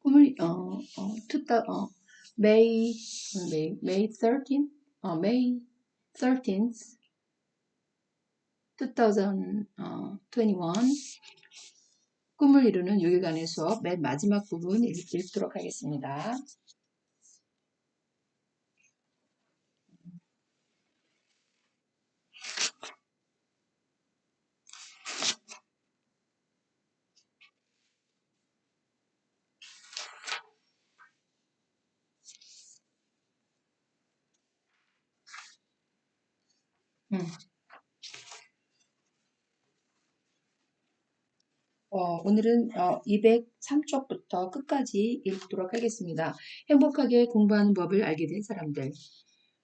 꿈을 어, 어, 투다, 어, May, May, May 13, 어, May 13th, 2021 꿈을 이루는 요기관의 수업 맨 마지막 부분 읽, 읽도록 하겠습니다. 음. 어, 오늘은 어, 203쪽부터 끝까지 읽도록 하겠습니다. 행복하게 공부하는 법을 알게 된 사람들.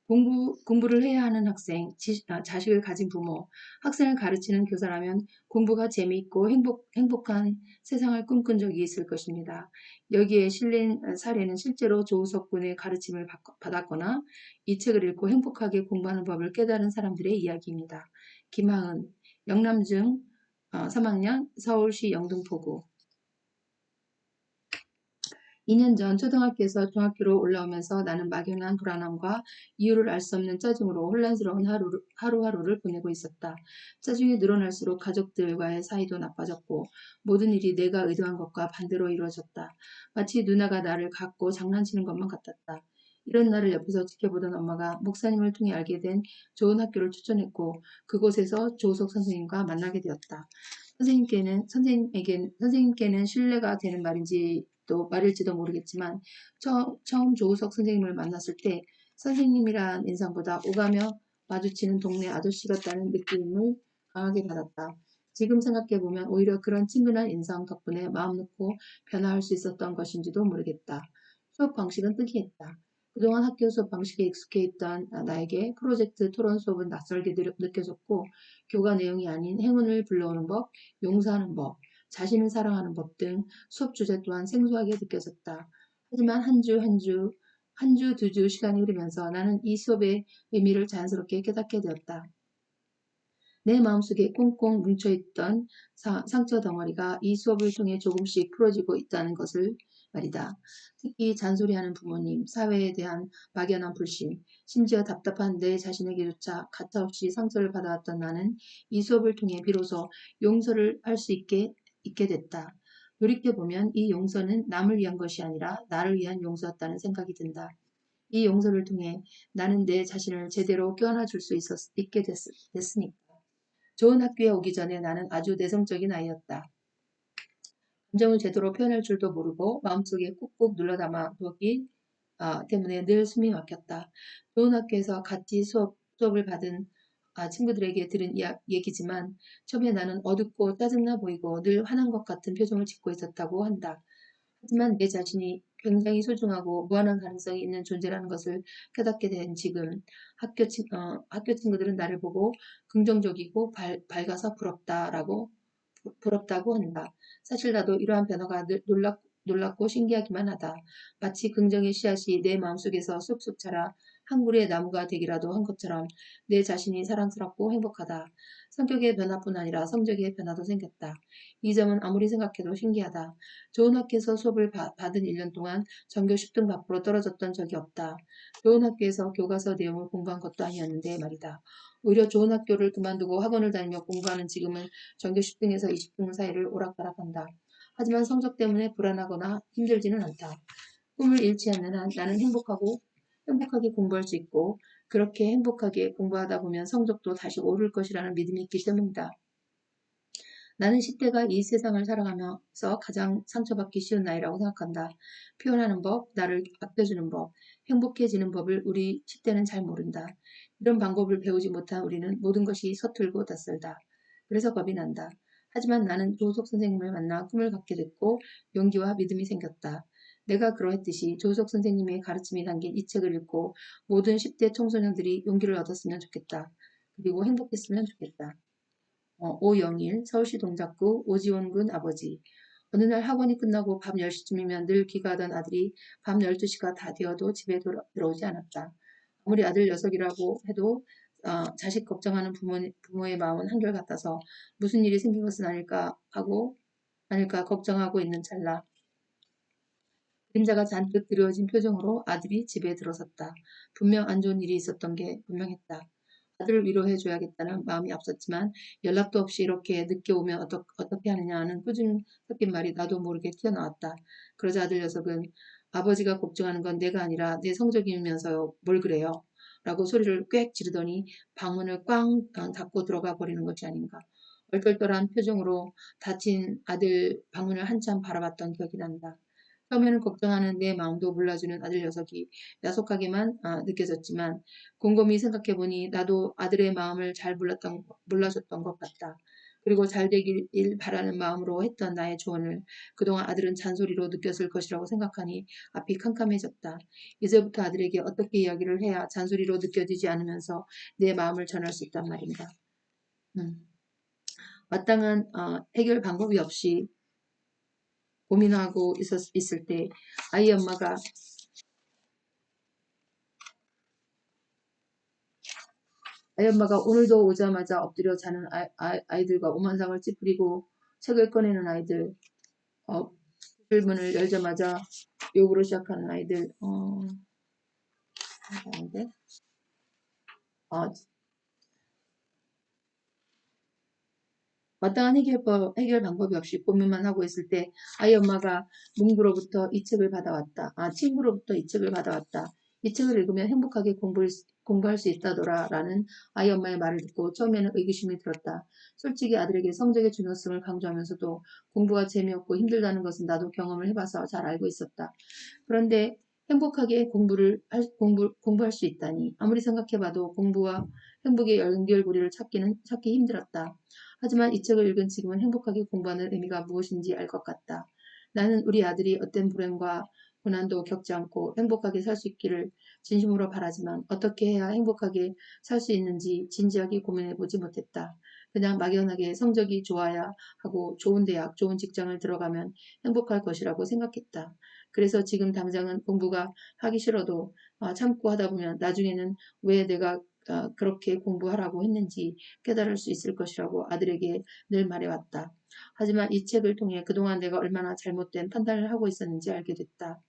공부, 공부를 해야 하는 학생, 지, 아, 자식을 가진 부모, 학생을 가르치는 교사라면 공부가 재미있고 행복, 행복한 세상을 꿈꾼 적이 있을 것입니다. 여기에 실린 사례는 실제로 조우석 군의 가르침을 받았거나 이 책을 읽고 행복하게 공부하는 법을 깨달은 사람들의 이야기입니다. 김하은, 영남중 3학년 어, 서울시 영등포구 2년 전 초등학교에서 중학교로 올라오면서 나는 막연한 불안함과 이유를 알 수 없는 짜증으로 혼란스러운 하루, 하루하루를 보내고 있었다. 짜증이 늘어날수록 가족들과의 사이도 나빠졌고 모든 일이 내가 의도한 것과 반대로 이루어졌다. 마치 누나가 나를 갖고 장난치는 것만 같았다. 이런 나를 옆에서 지켜보던 엄마가 목사님을 통해 알게 된 좋은 학교를 추천했고 그곳에서 조석 선생님과 만나게 되었다. 선생님께는 선생님에게 선생님께는 신뢰가 되는 말인지 또 말일지도 모르겠지만 처, 처음 조우석 선생님을 만났을 때 선생님이란 인상보다 오가며 마주치는 동네 아저씨 같다는 느낌을 강하게 받았다. 지금 생각해보면 오히려 그런 친근한 인상 덕분에 마음 놓고 변화할 수 있었던 것인지도 모르겠다. 수업 방식은 특이했다. 그동안 학교 수업 방식에 익숙해 있던 나에게 프로젝트 토론 수업은 낯설게 느껴졌고 교과 내용이 아닌 행운을 불러오는 법, 용서하는 법, 자신을 사랑하는 법 등 수업 주제 또한 생소하게 느껴졌다. 하지만 한 주 한 주, 한 주, 두 주 시간이 흐르면서 나는 이 수업의 의미를 자연스럽게 깨닫게 되었다. 내 마음속에 꽁꽁 뭉쳐있던 상처 덩어리가 이 수업을 통해 조금씩 풀어지고 있다는 것을 말이다. 특히 잔소리하는 부모님, 사회에 대한 막연한 불신, 심지어 답답한 내 자신에게조차 가차없이 상처를 받아왔던 나는 이 수업을 통해 비로소 용서를 할 수 있게, 있게 됐다. 돌이켜보면 이 용서는 남을 위한 것이 아니라 나를 위한 용서였다는 생각이 든다. 이 용서를 통해 나는 내 자신을 제대로 껴안아줄 수 있었, 있게 됐, 됐으니까. 좋은 학교에 오기 전에 나는 아주 내성적인 아이였다. 감정을 제대로 표현할 줄도 모르고 마음속에 꾹꾹 눌러 담아 두었기 아, 때문에 늘 숨이 막혔다. 좋은 학교에서 같이 수업, 수업을 받은 아, 친구들에게 들은 얘기지만 처음에 나는 어둡고 짜증나 보이고 늘 화난 것 같은 표정을 짓고 있었다고 한다. 하지만 내 자신이 굉장히 소중하고 무한한 가능성이 있는 존재라는 것을 깨닫게 된 지금 학교, 친, 어, 학교 친구들은 나를 보고 긍정적이고 밝, 밝아서 부럽다라고 부럽다고 한다. 사실 나도 이러한 변화가 놀랍, 놀랍고 신기하기만 하다. 마치 긍정의 씨앗이 내 마음속에서 쑥쑥 자라 한 그루의 나무가 되기라도 한 것처럼 내 자신이 사랑스럽고 행복하다. 성격의 변화뿐 아니라 성적의 변화도 생겼다. 이 점은 아무리 생각해도 신기하다. 좋은 학교에서 수업을 바, 받은 1년 동안 전교 10등 밖으로 떨어졌던 적이 없다. 좋은 학교에서 교과서 내용을 공부한 것도 아니었는데 말이다. 오히려 좋은 학교를 그만두고 학원을 다니며 공부하는 지금은 전교 10등에서 20등 사이를 오락가락한다. 하지만 성적 때문에 불안하거나 힘들지는 않다. 꿈을 잃지 않는 한 나는 행복하고 행복하게 공부할 수 있고 그렇게 행복하게 공부하다 보면 성적도 다시 오를 것이라는 믿음이 있기 때문이다. 나는 10대가 이 세상을 살아가면서 가장 상처받기 쉬운 나이라고 생각한다. 표현하는 법, 나를 아껴주는 법, 행복해지는 법을 우리 10대는 잘 모른다. 이런 방법을 배우지 못한 우리는 모든 것이 서툴고 낯설다. 그래서 겁이 난다. 하지만 나는 조석 선생님을 만나 꿈을 갖게 됐고 용기와 믿음이 생겼다. 내가 그러했듯이 조석 선생님의 가르침이 담긴 이 책을 읽고 모든 10대 청소년들이 용기를 얻었으면 좋겠다. 그리고 행복했으면 좋겠다. 어, 오영일 서울시 동작구 오지원군 아버지 어느 날 학원이 끝나고 밤 10시쯤이면 늘 귀가하던 아들이 밤 12시가 다 되어도 집에 돌아, 들어오지 않았다. 아무리 아들 녀석이라고 해도 어, 자식 걱정하는 부모, 부모의 마음은 한결같아서 무슨 일이 생긴 것은 아닐까 하고 아닐까 걱정하고 있는 찰나 그림자가 잔뜩 드려진 표정으로 아들이 집에 들어섰다. 분명 안 좋은 일이 있었던 게 분명했다. 아들을 위로해줘야겠다는 마음이 앞섰지만 연락도 없이 이렇게 늦게 오면 어떠, 어떻게 하느냐 하는 꾸중 섞인 말이 나도 모르게 튀어나왔다. 그러자 아들 녀석은 아버지가 걱정하는 건 내가 아니라 내 성적이면서요. 뭘 그래요? 라고 소리를 꽥 지르더니 방문을 꽝 닫고 들어가 버리는 것이 아닌가. 얼떨떨한 표정으로 닫힌 아들 방문을 한참 바라봤던 기억이 난다. 처음에는 걱정하는 내 마음도 몰라주는 아들 녀석이 야속하게만 아, 느껴졌지만 곰곰이 생각해보니 나도 아들의 마음을 잘 몰랐던, 몰라줬던 것 같다. 그리고 잘 되길 바라는 마음으로 했던 나의 조언을 그동안 아들은 잔소리로 느꼈을 것이라고 생각하니 앞이 캄캄해졌다. 이제부터 아들에게 어떻게 이야기를 해야 잔소리로 느껴지지 않으면서 내 마음을 전할 수 있단 말인가. 음. 마땅한 어, 해결 방법이 없이 고민하고 있었, 있을 때 아이 엄마가 아이 엄마가 오늘도 오자마자 엎드려 자는 아, 이 들과 오만상을 찌푸리고 책을 꺼내는 아이들 어, 문을 열자마자 욕으로 시작하는 아이들 어, 아닌데 어, 마땅한 해결법, 해결 방법이 없이 고민만 하고 있을 때 아이 엄마가 뭉구로부터 이 책을 받아왔다. 아, 친구로부터 이 책을 받아왔다. 이 책을 읽으면 행복하게 공부를, 공부할 수 있다더라 라는 아이 엄마의 말을 듣고 처음에는 의구심이 들었다. 솔직히 아들에게 성적의 중요성을 강조하면서도 공부가 재미없고 힘들다는 것은 나도 경험을 해봐서 잘 알고 있었다. 그런데 행복하게 공부를 할, 공부, 공부할 수 있다니 아무리 생각해봐도 공부와 행복의 연결고리를 찾기는 찾기 힘들었다. 하지만 이 책을 읽은 지금은 행복하게 공부하는 의미가 무엇인지 알 것 같다. 나는 우리 아들이 어떤 불행과 고난도 겪지 않고 행복하게 살 수 있기를 진심으로 바라지만 어떻게 해야 행복하게 살 수 있는지 진지하게 고민해 보지 못했다. 그냥 막연하게 성적이 좋아야 하고 좋은 대학, 좋은 직장을 들어가면 행복할 것이라고 생각했다. 그래서 지금 당장은 공부가 하기 싫어도 아, 참고 하다 보면 나중에는 왜 내가 어, 그렇게 공부하라고 했는지 깨달을 수 있을 것이라고 아들에게 늘 말해왔다. 하지만 이 책을 통해 그동안 내가 얼마나 잘못된 판단을 하고 있었는지 알게 됐다.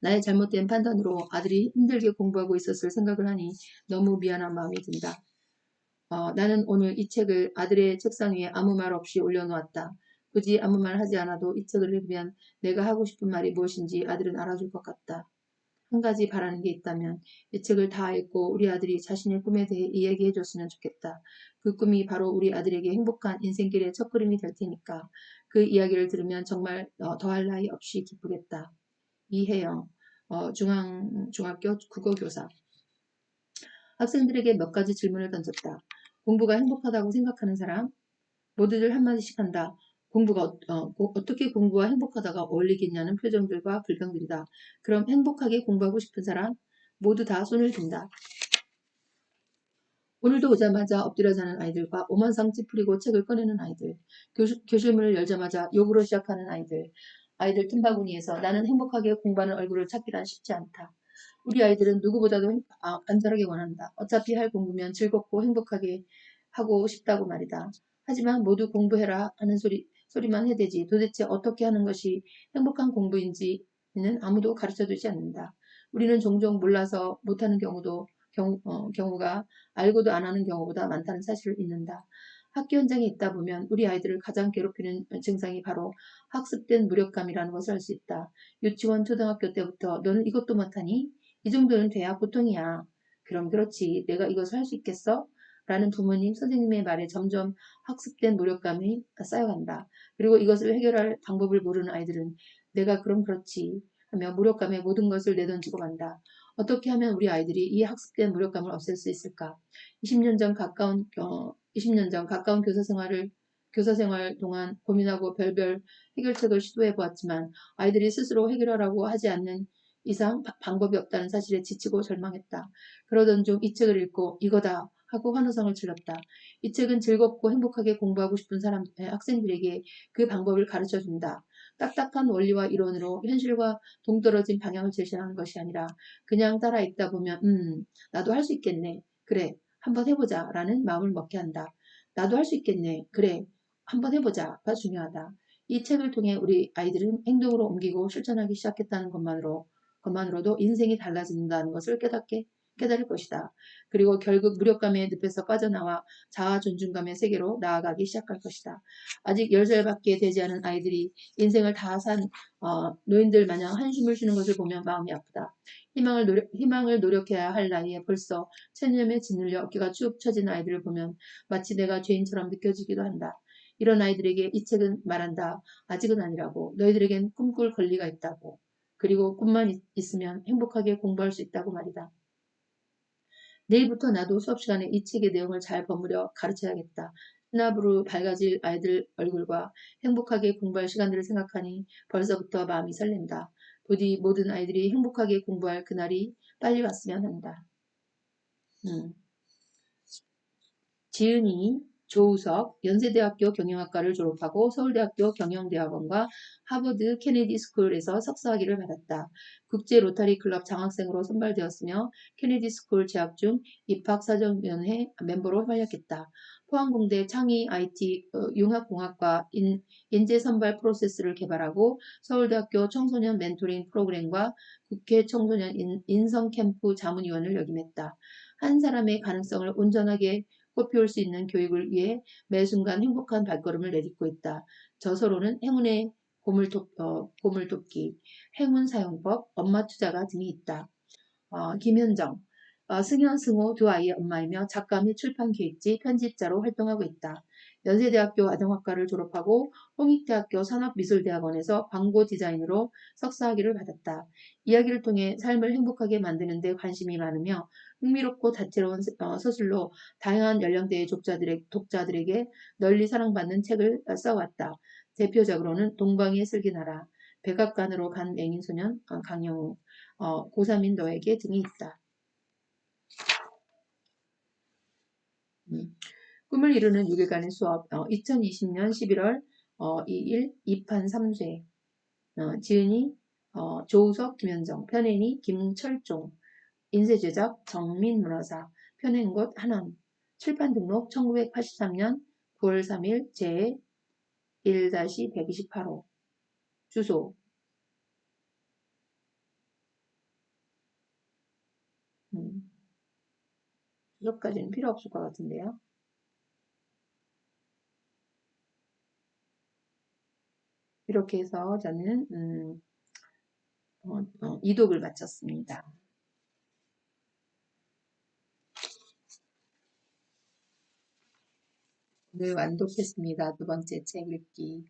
나의 잘못된 판단으로 아들이 힘들게 공부하고 있었을 생각을 하니 너무 미안한 마음이 든다. 어, 나는 오늘 이 책을 아들의 책상 위에 아무 말 없이 올려놓았다. 굳이 아무 말 하지 않아도 이 책을 읽으면 내가 하고 싶은 말이 무엇인지 아들은 알아줄 것 같다. 한 가지 바라는 게 있다면 이 책을 다 읽고 우리 아들이 자신의 꿈에 대해 이야기해 줬으면 좋겠다. 그 꿈이 바로 우리 아들에게 행복한 인생길의 첫걸음이 될 테니까 그 이야기를 들으면 정말 어, 더할 나위 없이 기쁘겠다. 이혜영 어, 중앙 중학교 국어교사 학생들에게 몇 가지 질문을 던졌다. 공부가 행복하다고 생각하는 사람 모두들 한마디씩 한다. 공부가 어, 어떻게 공부와 행복하다가 어울리겠냐는 표정들과 불평들이다. 그럼 행복하게 공부하고 싶은 사람 모두 다 손을 든다. 오늘도 오자마자 엎드려 자는 아이들과 오만상 찌푸리고 책을 꺼내는 아이들, 교실, 교실문을 열자마자 욕으로 시작하는 아이들, 아이들 틈바구니에서 나는 행복하게 공부하는 얼굴을 찾기란 쉽지 않다. 우리 아이들은 누구보다도 아, 안전하게 원한다. 어차피 할 공부면 즐겁고 행복하게 하고 싶다고 말이다. 하지만 모두 공부해라 하는 소리, 소리만 해대지 도대체 어떻게 하는 것이 행복한 공부인지는 아무도 가르쳐주지 않는다. 우리는 종종 몰라서 못하는 경우도 경우, 어, 경우가 알고도 안 하는 경우보다 많다는 사실을 잊는다. 학교 현장에 있다 보면 우리 아이들을 가장 괴롭히는 증상이 바로 학습된 무력감이라는 것을 알 수 있다. 유치원, 초등학교 때부터 너는 이것도 못하니? 이 정도는 돼야 보통이야. 그럼 그렇지. 내가 이것을 할 수 있겠어? 라는 부모님, 선생님의 말에 점점 학습된 무력감이 쌓여간다. 그리고 이것을 해결할 방법을 모르는 아이들은 내가 그럼 그렇지 하며 무력감에 모든 것을 내던지고 만다. 어떻게 하면 우리 아이들이 이 학습된 무력감을 없앨 수 있을까? 20년 전 가까운 어, 20년 전 가까운 교사 생활을 교사 생활 동안 고민하고 별별 해결책을 시도해 보았지만 아이들이 스스로 해결하라고 하지 않는 이상 방법이 없다는 사실에 지치고 절망했다. 그러던 중 이 책을 읽고 이거다 하고 환호성을 질렀다. 이 책은 즐겁고 행복하게 공부하고 싶은 사람, 에, 학생들에게 그 방법을 가르쳐 준다. 딱딱한 원리와 이론으로 현실과 동떨어진 방향을 제시하는 것이 아니라 그냥 따라 읽다 보면 음 나도 할 수 있겠네. 그래 한번 해보자 라는 마음을 먹게 한다. 나도 할 수 있겠네. 그래 한번 해보자가 중요하다. 이 책을 통해 우리 아이들은 행동으로 옮기고 실천하기 시작했다는 것만으로 것만으로도 인생이 달라진다는 것을 깨닫게 깨달을 것이다. 그리고 결국 무력감의 늪에서 빠져나와 자아 존중감의 세계로 나아가기 시작할 것이다. 아직 10살밖에 되지 않은 아이들이 인생을 다산 어, 노인들 마냥 한숨을 쉬는 것을 보면 마음이 아프다. 희망을, 노력, 희망을 노력해야 할 나이에 벌써 체념에 짓눌려 어깨가 쭉 처진 아이들을 보면 마치 내가 죄인처럼 느껴지기도 한다. 이런 아이들에게 이 책은 말한다. 아직은 아니라고. 너희들에겐 꿈꿀 권리가 있다고. 그리고 꿈만 있, 있으면 행복하게 공부할 수 있다고 말이다. 내일부터 나도 수업 시간에 이 책의 내용을 잘 버무려 가르쳐야겠다. 신압으로 밝아질 아이들 얼굴과 행복하게 공부할 시간들을 생각하니 벌써부터 마음이 설렌다. 부디 모든 아이들이 행복하게 공부할 그날이 빨리 왔으면 한다. 음. 지은이 조우석 연세대학교 경영학과를 졸업하고 서울대학교 경영대학원과 하버드 케네디 스쿨에서 석사학위를 받았다. 국제 로타리 클럽 장학생으로 선발되었으며 케네디 스쿨 재학 중 입학사정위원회 멤버로 활약했다. 포항공대 창의 IT 어, 융합공학과 인, 인재 선발 프로세스를 개발하고 서울대학교 청소년 멘토링 프로그램과 국회 청소년 인, 인성 캠프 자문위원을 역임했다. 한 사람의 가능성을 온전하게 꽃피울 수 있는 교육을 위해 매 순간 행복한 발걸음을 내딛고 있다. 저서로는 행운의 고물톱, 어, 고물톱기, 행운 사용법, 엄마 투자가 등이 있다. 어, 김현정, 어, 승현, 승호 두 아이의 엄마이며 작가 및 출판 기획지, 편집자로 활동하고 있다. 연세대학교 아동학과를 졸업하고 홍익대학교 산업미술대학원에서 광고 디자인으로 석사학위를 받았다. 이야기를 통해 삶을 행복하게 만드는 데 관심이 많으며 흥미롭고 다채로운 어, 서술로 다양한 연령대의 독자들에, 독자들에게 널리 사랑받는 책을 써왔다. 대표적으로는 동방의 슬기나라, 백악관으로 간 맹인소년 어, 강영우, 어, 고3인 너에게 등이 있다. 음. 꿈을 이루는 6일간의 수업 어, 2020년 11월 어, 2일 2판 3쇄 어, 지은이 어, 조우석 김현정 편애니 김철종 인쇄제작 정민문화사 편행곳 한원 출판 등록 1983년 9월 3일 제 1-128호 주소 음, 주소까지는 필요 없을 것 같은데요. 이렇게 해서 저는 음, 어, 어, 이독을 마쳤습니다. 오늘 완독했습니다. 두 번째 책 읽기.